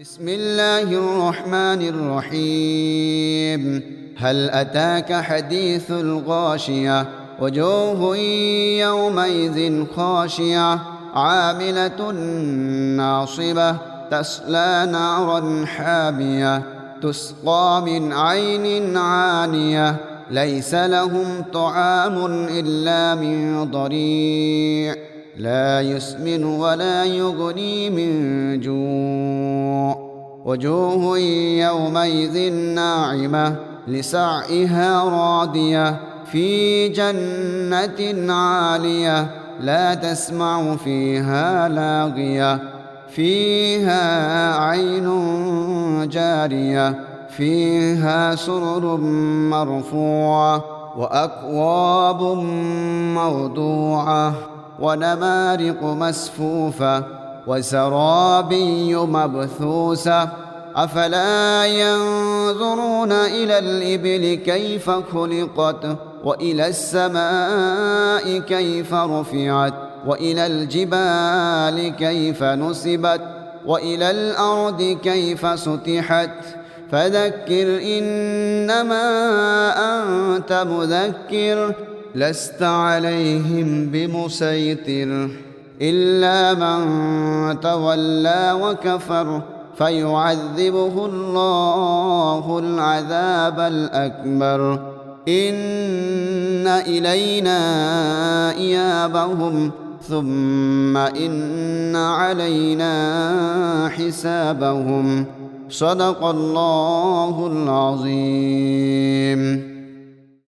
بسم الله الرحمن الرحيم. هل أتاك حديث الغاشية؟ وجوه يومئذ خاشعه عاملة ناصبة. تصلى نارا حامية. تسقى من عين عانية. ليس لهم طعام إلا من ضريع. لا يسمن ولا يغني من جوع. وجوه يومئذ ناعمة لسعيها راضية في جنة عالية لا تسمع فيها لاغية. فيها عين جارية فيها سرر مرفوعة وأكواب موضوعة. ونمارق مسفوفة وسرابي مبثوثة. أفلا ينظرون إلى الإبل كيف خلقت وإلى السماء كيف رفعت وإلى الجبال كيف نصبت وإلى الأرض كيف سطحت. فذكر إنما أنت مذكر لست عليهم بمسيطر إلا من تولى وكفر فيعذبه الله العذاب الأكبر. إن إلينا إيابهم ثم إن علينا حسابهم. صدق الله العظيم.